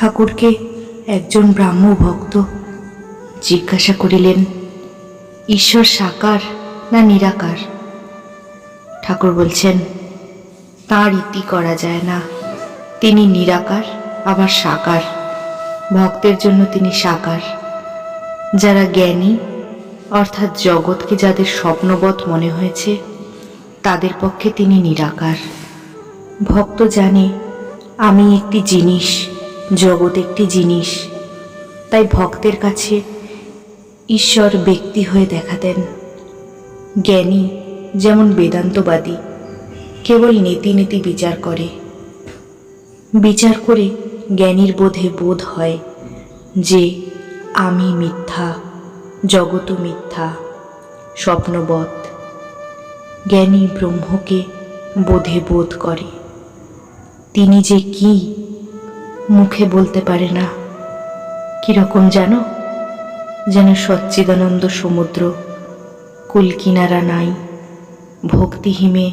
ঠাকুরকে একজন ব্রাহ্ম ভক্ত জিজ্ঞাসা করিলেন, ঈশ্বর সাকার না নিরাকার? ঠাকুর বলছেন, তাঁর ইতি করা যায় না। তিনি নিরাকার, আবার সাকার। ভক্তের জন্য তিনি সাকার। যারা জ্ঞানী, অর্থাৎ জগৎকে যাদের স্বপ্নবৎ মনে হয়েছে, তাদের পক্ষে তিনি নিরাকার। ভক্ত জানে, আমি একটি জিনিস জগৎ একটি জিনিস। তাই ভক্তের কাছে ঈশ্বর ব্যক্তি হয়ে দেখা দেন। জ্ঞানী যেমন বেদান্তবাদী, কেবল নীতি নীতি বিচার করে। বিচার করে জ্ঞানীর বোধে বোধ হয় যে, আমি মিথ্যা জগৎ মিথ্যা, স্বপ্নবৎ। জ্ঞানী ব্রহ্মকে বোধে বোধ করে। তিনি যে কি মুখে বলতে পারে না। কীরকম জানো? যেন সচ্চিদানন্দ সমুদ্র কুল কিনারা নাই। ভক্তিহিমে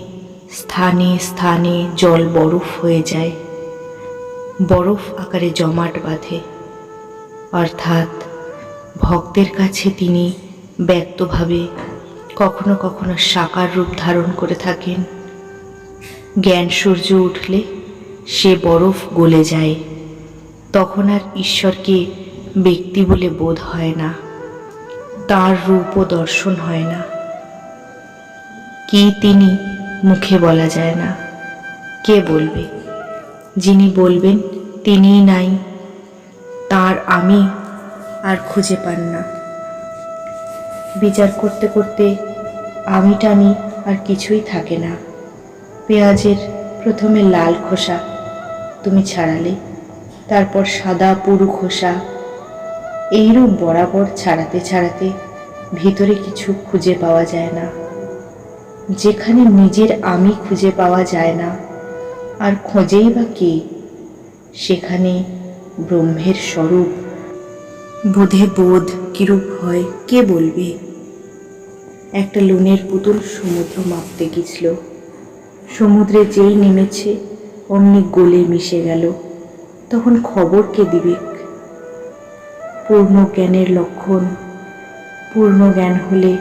স্থানে স্থানে জল বরফ হয়ে যায়। বরফ আকারে জমাট বাঁধে। অর্থাৎ ভক্তের কাছে তিনি ব্যক্তভাবে কখনো কখনো সাকার রূপ ধারণ করে থাকেন। জ্ঞান সূর্য উঠলে সে বরফ গলে যায়। তখন আর ঈশ্বরকে ব্যক্তি বলে বোধ হয় না। তার রূপও দর্শন হয় না। কি তিনি মুখে বলা যায় না। কে বলবে? যিনি বলবেন তিনিই নাই। তার আমি আর খুঁজে পান না। বিচার করতে করতে আমি টামি আর কিছুই থাকে না। পেঁয়াজের প্রথমে লাল খোসা তুমি ছাড়ালে তারপর সাদা পুরু খোসা। এইরূপ বরাবর ছাড়াতে ছাড়াতে ভিতরে কিছু খুঁজে পাওয়া যায় না। যেখানে নিজের আমি খুঁজে পাওয়া যায় না, আর খোঁজেই বা কে? সেখানে ব্রহ্মের স্বরূপ। বোধে বোধ কিরূপ হয়, কে বলবে? একটা লোনের পুতুল সমুদ্র মাপতে গেছিল সমুদ্রে যেই নেমেছে, অমনি গোলে মিশে গেল। তখন খবর কে দিবে? পূর্ণ জ্ঞানের লক্ষণ, পূর্ণ জ্ঞান হলে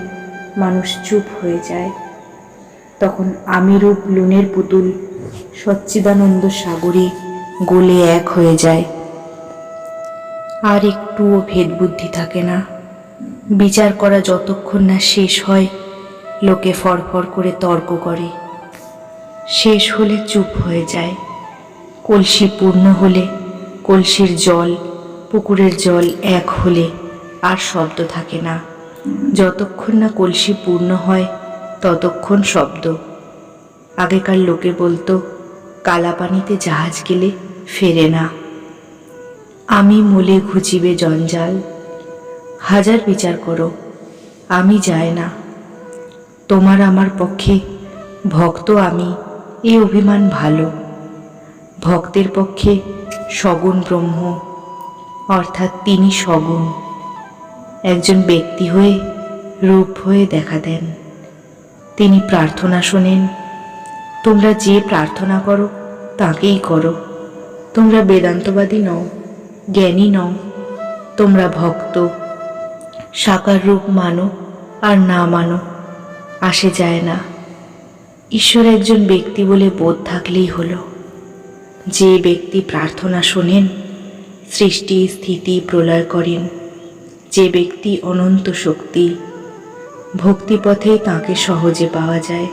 মানুষ চুপ হয়ে যায়। তখন আমিরূপ লুনের পুতুল সচ্চিদানন্দ সাগরে গোলে এক হয়ে যায়। আর একটুও ভেদবুদ্ধি থাকে না। বিচার করা যতক্ষণ না শেষ হয়, লোকে ফরফর করে তর্ক করে। শেষ হলে চুপ হয়ে যায়। কলসি পূর্ণ হলে, কলসির জল, পুকুরের জল এক হলে আর শব্দ থাকে না। যতক্ষণ না কলসি পূর্ণ হয়, ততক্ষণ শব্দ। আগেকার লোকে বলতো, কালাপানিতে জাহাজ গেলে ফেরে না। আমি মূলে ঘুচিবে জঞ্জাল। হাজার বিচার করো, আমি যাই না। তোমার আমার পক্ষে ভক্ত আমি এই অভিমান ভালো। ভক্তের পক্ষে সগুণ ব্রহ্ম, অর্থাৎ তিনি সগুণ। একজন ব্যক্তি হয়ে, রূপ হয়ে দেখা দেন। তিনি প্রার্থনা শোনেন, তোমরা যে প্রার্থনা করো, তাকেই করো। তোমরা বেদান্তবাদী নও, জ্ঞানী নও, তোমরা ভক্ত। সাকার রূপ মানো আর না মানো, আসে যায় না। ঈশ্বর একজন ব্যক্তি বলে বোধ থাকলেই হলো। যে ব্যক্তি প্রার্থনা শোনেন, সৃষ্টি স্থিতি প্রলয় করেন। যে ব্যক্তি অনন্ত শক্তি, ভক্তিপথে তাকে সহজে পাওয়া যায়।